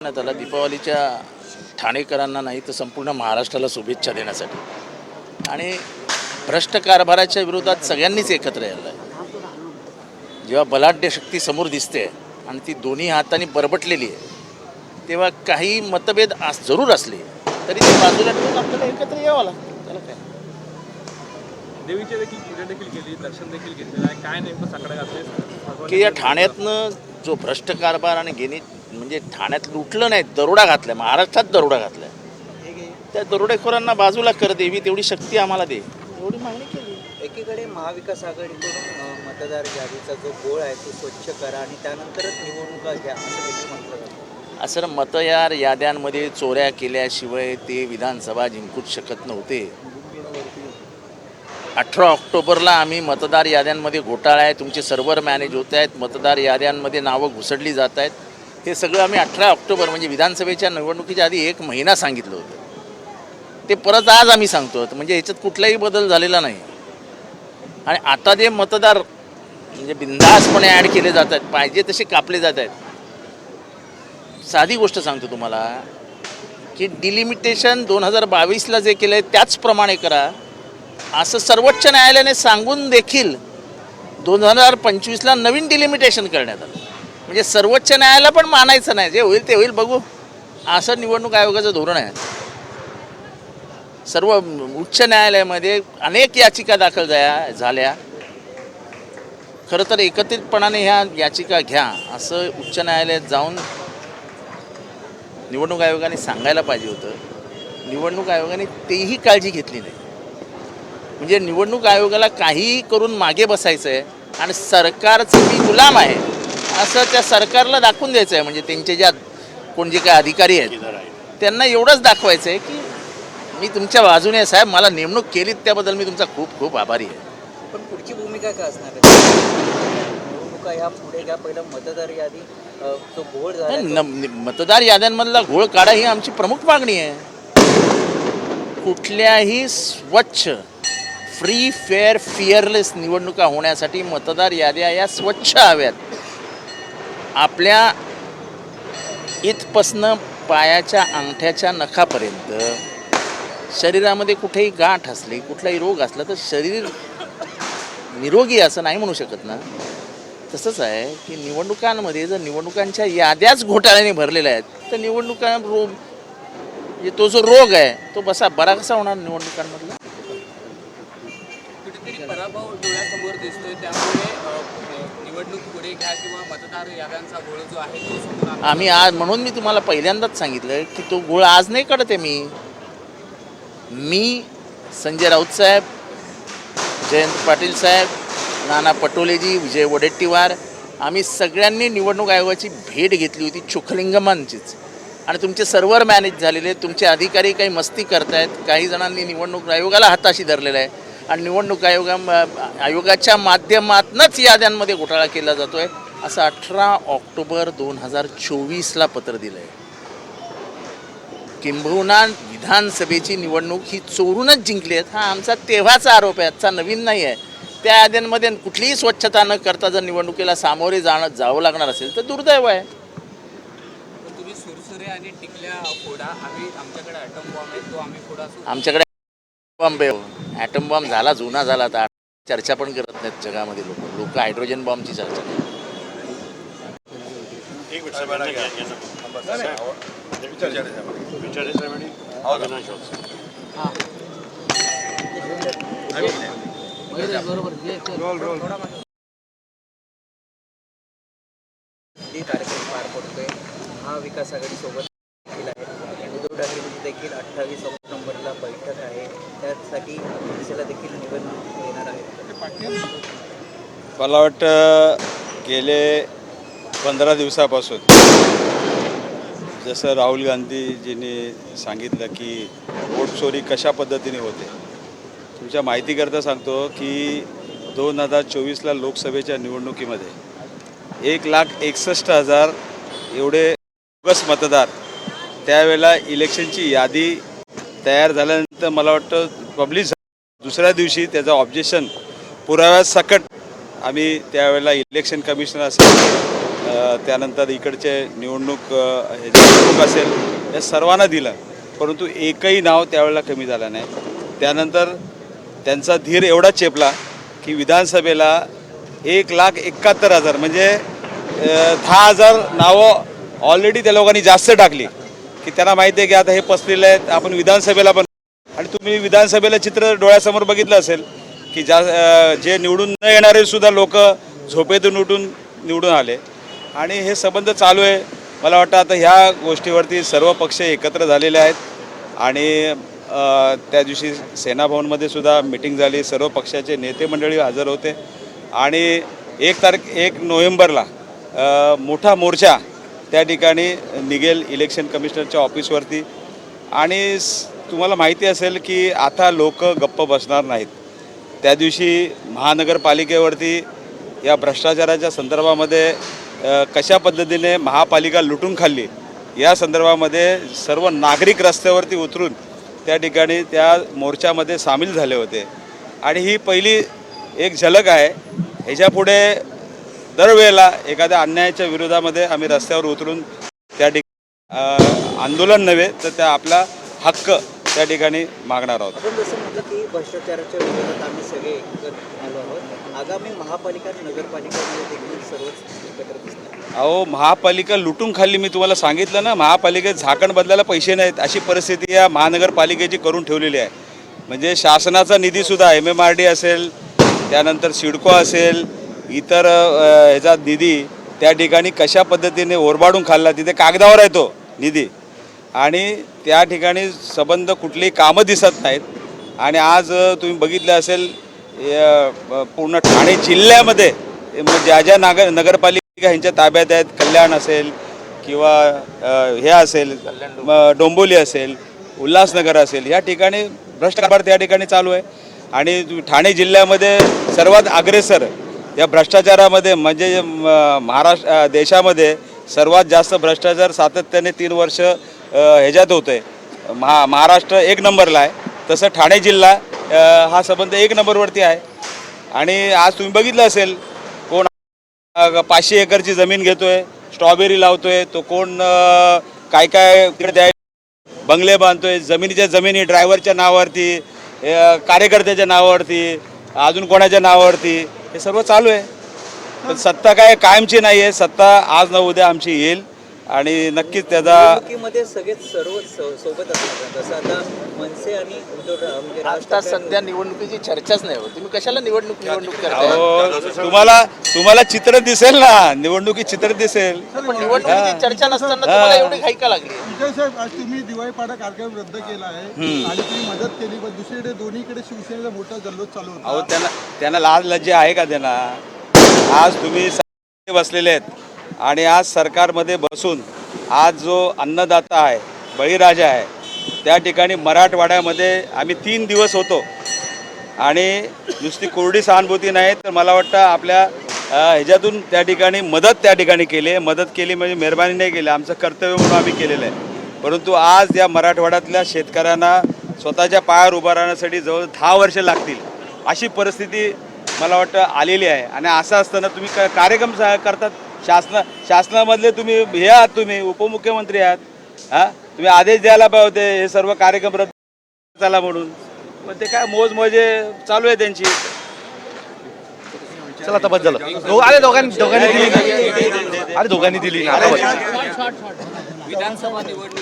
करण्यात आला दीपावलीच्या ठाणेकरांना नाही तर संपूर्ण महाराष्ट्राला शुभेच्छा देण्यासाठी. आणि भ्रष्ट कारभाराच्या विरोधात सगळ्यांनीच एकत्र यायला आहे जेव्हा बलाढ्य शक्ती समोर दिसते आणि ती दोन्ही हाताने बरबटलेली आहे तेव्हा काही मतभेद आस जरूर असले तरी ते बाजूला ठेवून आपल्याला एकत्र यावं लागतं. त्याला काय? देवीची देखील पूजा देखील केली दर्शन देखील घेतलेलं आहे. काय नेमकं साकडं घातले की या ठाण्यातनं जो भ्रष्ट कारभार आणि गेली म्हणजे ठाण्यात लुटलं नाही दरोडा घातलाय महाराष्ट्रात दरोडा घातलाय. त्या दरोडेखोरांना बाजूला कर देवी तेवढी शक्ती आम्हाला दे. एवढी मागणी केली. एकीकडे महाविकास आघाडीकडून मतदार यादीचा जो गोळ आहे तो स्वच्छ करा आणि त्यानंतरच निवडणुका घ्या असं देखील म्हटलं जातं. असं मतयार याद्यांमध्ये चोऱ्या केल्याशिवाय ते विधानसभा जिंकूच शकत नव्हते. अठरा ऑक्टोबरला आम्ही मतदार याद्यांमध्ये घोटाळा आहे तुमचे सर्व्हर मॅनेज होत आहेत मतदार याद्यांमध्ये नावं घुसडली जात आहेत. हे सगळं आम्ही अठरा ऑक्टोबर म्हणजे विधानसभेच्या निवडणुकीच्या आधी एक महिना सांगितलं होतं. ते परत आज आम्ही सांगतो म्हणजे ह्याच्यात कुठलाही बदल झालेला नाही. आणि आता जे मतदार म्हणजे बिंदासपणे ॲड केले जात आहेत पाहिजे तसे कापले जात आहेत. साधी गोष्ट सांगतो तुम्हाला की डिलिमिटेशन दोन हजार बावीसला जे केलं आहे त्याचप्रमाणे करा. असं सर्वोच्च न्यायालयाने सांगून देखील दोन हजार पंचवीसला नवीन डिलिमिटेशन करण्यात आलं. म्हणजे सर्वोच्च न्यायालय पण मानायचं नाही. जे होईल ते होईल. बघू. असं निवडणूक आयोगाचं धोरण आहे. सर्व उच्च न्यायालयामध्ये अनेक याचिका दाखल झाल्या झाल्या. खरं तर एकत्रितपणाने ह्या याचिका घ्या. असं उच्च न्यायालयात जाऊन निवडणूक आयोगाने सांगायला पाहिजे होतं. निवडणूक आयोगाने तेही काळजी घेतली नाही. म्हणजे निवडणूक आयोगाला काहीही करून मागे बसायचं आहे आणि सरकारचं मी गुलाम आहे. असं त्या सरकारला दाखवून द्यायचं आहे म्हणजे त्यांचे ज्या कोण जे काय अधिकारी आहेत त्यांना एवढंच दाखवायचं आहे की मी तुमच्या बाजूने आहे साहेब मला नेमणूक केलीत त्याबद्दल मी तुमचा खूप खूप आभारी आहे. पण पुढची भूमिका काय असणार आहे? ह्या पुढे घ्या. पहिलं मतदार यादी घोळ झाला मतदार याद्यांमधला घोळ काढा ही आमची प्रमुख मागणी आहे. कुठल्याही स्वच्छ फ्री फेअर फिअरलेस निवडणुका होण्यासाठी मतदार याद्या या स्वच्छ हव्यात. आपल्या इथपासनं पायाच्या अंगठ्याच्या नखापर्यंत शरीरामध्ये कुठेही गाठ असली कुठलाही रोग असला तर शरीर निरोगी असं नाही म्हणू शकत ना. तसंच आहे की निवडणुकांमध्ये जर निवडणुकांच्या याद्याच घोटाळ्याने भरलेल्या आहेत तर निवडणुका रोग म्हणजे तो जो रोग आहे तो बसा बरा कसा होणार निवडणुकांमधला. कुठेतरी पराभव डोळ्यासमोर दिसतोय त्यामुळे निवडणूक पुढे घ्या किंवा मतदार याद्यांचा गोळ जो आहे तो आम्ही आज म्हणून मी तुम्हाला पहिल्यांदाच सांगितलं की तो गोळ आज नाही काढत आहे मी. मी संजय राऊत साहेब जयंत पाटील साहेब नाना पटोलेजी विजय वडेट्टीवार आम्ही सगळ्यांनी निवडणूक आयोगाची भेट घेतली होती चोखलिंगमांचीच आणि तुमचे सर्व्हर मॅनेज झालेले तुमचे अधिकारी काही मस्ती करतायत काही जणांनी निवडणूक आयोगाला हाताशी धरलेला आहे. आणि निवडणूक आयोगा आयोगाच्या माध्यमातूनच याद्यांमध्ये घोटाळा केला जातो आहे असं अठरा ऑक्टोबर दोन हजार चोवीसला पत्र दिलं आहे किंबहुना विधानसभेची निवडणूक ही चोरूनच जिंकली आहेत. हा आमचा तेव्हाचा आरोप आहे आजचा नवीन नाही आहे. त्या याद्यांमध्ये कुठलीही स्वच्छता न करता जर निवडणुकीला सामोरे जाणं जावं लागणार असेल तर दुर्दैव आहे. तर तुम्ही सुरसुरे आणि टिकल्या फोडा आम्ही आमच्याकडे ॲटम बॉम्ब आहे तो आम्ही फोडा असू आमच्याकडे बॉम्ब आहे ॲटम बॉम्ब झाला जुना झाला आता. चर्चा पण करत नाहीत जगामध्ये लोक. लोक हायड्रोजन बॉम्बची चर्चा कार्यक्रम पार पडतोय महाविकास आघाडी सोबत देखील आहे. उद्धव देखील अठ्ठावीस ऑक्टोबरला बैठक आहे. त्यासाठी दिशेला देखील निवडणूक येणार आहे. मला वाटतं गेले पंधरा दिवसापासून जसं राहुल गांधीजींनी सांगितलं की वोट चोरी कशा पद्धतीने होते तुमच्या माहितीकरता सांगतो की दोन हजार चोवीसला लोकसभेच्या निवडणुकीमध्ये एक लाख एकसष्ट हजार एवढे बस मतदार त्यावेळेला इलेक्शनची यादी तयार झाल्यानंतर मला वाटतं पब्लिश दुसऱ्या दिवशी त्याचं ऑब्जेक्शन पुराव्यासकट आम्ही त्यावेळेला इलेक्शन कमिशनर असेल त्यानंतर इकडचे निवडणूक हे निवडणूक असेल या सर्वांना दिलं. परंतु एकही नाव त्यावेळेला कमी झालं नाही. त्यानंतर त्यांचा धीर एवढा चेपला की विधानसभेला एक लाख एकाहत्तर हजार म्हणजे दहा हजार नावं ऑलरेडी त्या लोकांनी जास्त टाकली. की त्यांना माहिती आहे की आता हे पसरलेलं आहे आपण विधानसभेला पण आणि तुम्ही विधानसभेला चित्र डोळ्यासमोर बघितलं असेल की ज्या जे निवडून न येणारे सुद्धा लोक झोपेतून उठून निवडून आले. आणि हे संबंध चालू आहे. मला वाटतं आता ह्या गोष्टीवरती सर्व पक्ष एकत्र झालेले आहेत. आणि त्या दिवशी सेनाभवनमध्ये सुद्धा मिटिंग झाली. सर्व पक्षाचे नेते मंडळी हजर होते. आणि एक तारीख एक नोव्हेंबरला मोठा मोर्चा त्या ठिकाणी निघेल इलेक्शन कमिशनरच्या ऑफिसवरती आणि तुम्हाला माहिती असेल की आता लोक गप्प बसणार नाहीत. त्या दिवशी महानगरपालिकेवरती या भ्रष्टाचाराच्या संदर्भामध्ये कशा पद्धतीने महापालिका लुटून खाल्ली या संदर्भामध्ये सर्व नागरिक रस्त्यावरती उतरून त्या ठिकाणी त्या मोर्चामध्ये सामील झाले होते. आणि ही पहिली एक झलक आहे. ह्याच्यापुढे दरवेळेला एखाद्या अन्यायाच्या विरोधामध्ये आम्ही रस्त्यावर उतरून त्या ठिकाणी आंदोलन नव्हे तर त्या आपला हक्क त्या ठिकाणी मागणार आहोत. आपण जसं म्हटलं की भ्रष्टाचाराच्या विरोधात आम्ही सगळे एकत्र आलो आहोत. आगामी महापालिका आणि नगरपालिकामध्ये देखील सर्वच एकत्र दिसतात. अहो महापालिका लुटून खाल्ली मी तुम्हाला सांगितलं ना महापालिकेत झाकण बदलायला पैसे नाहीत. अशी परिस्थिती या महानगरपालिकेची करून ठेवलेली आहे. म्हणजे शासनाचा निधीसुद्धा एम एम आर डी असेल त्यानंतर सिडको असेल इतर ह्याचा निधी त्या ठिकाणी कशा पद्धतीने ओरबाडून खाल्ला तिथे कागदावर आहे तो निधी. आणि त्या ठिकाणी संबंध कुठलीही कामं दिसत नाहीत. आणि आज तुम्ही बघितलं असेल या, पूर्ण ठाणे जिल्ह्यामध्ये ज्या ज्या नागर नगरपालिका ह्यांच्या ताब्यात आहेत कल्याण असेल किंवा हे असेल डोंबोली असेल उल्हासनगर असेल या ठिकाणी भ्रष्टाचार त्या ठिकाणी चालू आहे. आणि ठाणे जिल्ह्यामध्ये सर्वात अग्रेसर या भ्रष्टाचारामध्ये म्हणजे म- महाराष्ट्र देशामध्ये सर्वात जास्त भ्रष्टाचार सातत्याने तीन वर्ष ह्याच्यात होतं आहे महा महाराष्ट्र एक नंबरला आहे. तसं ठाणे जिल्हा हा संबंध एक नंबरवरती आहे. आणि आज तुम्ही बघितलं असेल कोण पाचशे एकरची जमीन घेतो आहे स्ट्रॉबेरी लावतो आहे तो कोण काय काय तिकडे द्याय बंगले बांधतोय जमिनीच्या जमिनी ड्रायव्हरच्या नावावरती कार्यकर्त्याच्या नावावरती अजून कोणाच्या नावावरती हे सर्व चालू आहे. पण सत्ता काय कायमची नाही आहे सत्ता आज न उद्या आमची येईल. आणि नक्कीच त्याचा निवडणुकीमध्ये सगळेच सर्व सोबत असतात. जसं आता मनसे आणि उद्धव म्हणजे आता सध्या निवडणुकीची चर्चाच नाही होत. तुम्ही कशाला निवडणूक निवडणूक करताय? अहो तुम्हाला तुम्हाला चित्र दिसेल ना. निवडणुकीत चित्र दिसेल. पण निवडणुकीची चर्चा नसताना तुम्हाला एवढी घाई का लागली? विजय साहेब आज तुम्ही दिवाळीपाडा कार्यक्रम रद्द केला आहे. आणि तुम्ही मदत केली पण दुसरीकडे दोन्हीकडे शिवसेनेचा मोठा जल्लोष चालू अहो होता त्यांना त्यांना लाज लज्जा आहे का त्यांना? आज तुम्ही बसलेले आहेत. आणि आज सरकारमध्ये बसून आज जो अन्नदाता आहे बळीराजा आहे त्या ठिकाणी मराठवाड्यामध्ये आम्ही तीन दिवस होतो. आणि नुसती कोरडी सहानुभूती नाही तर मला वाटतं आपल्या ह्याच्यातून त्या ठिकाणी मदत त्या ठिकाणी केली आहे. मदत केली म्हणजे मेहरबानी नाही केली आमचं कर्तव्य म्हणून आम्ही केलेलं आहे. परंतु आज या मराठवाड्यातल्या शेतकऱ्यांना स्वतःच्या पायावर उभं राहण्यासाठी जवळ दहा वर्ष लागतील अशी परिस्थिती मला वाटतं आलेली आहे. आणि असं असताना तुम्ही क- कार्यक्रम सा- करतात? शासना शासनामधले तुम्ही हे आहात तुम्ही उपमुख्यमंत्री आहात. हां? तुम्ही आदेश द्यायला पाहिजे होते हे सर्व कार्यक्रम रद्द झाला म्हणून. पण ते काय मोज मजे चालू आहे त्यांची. चला आता बस झालं. दो- अरे दोघांनी दोघांनी दिली. अरे दोघांनी दिली आता बस. विधानसभा निवडणूक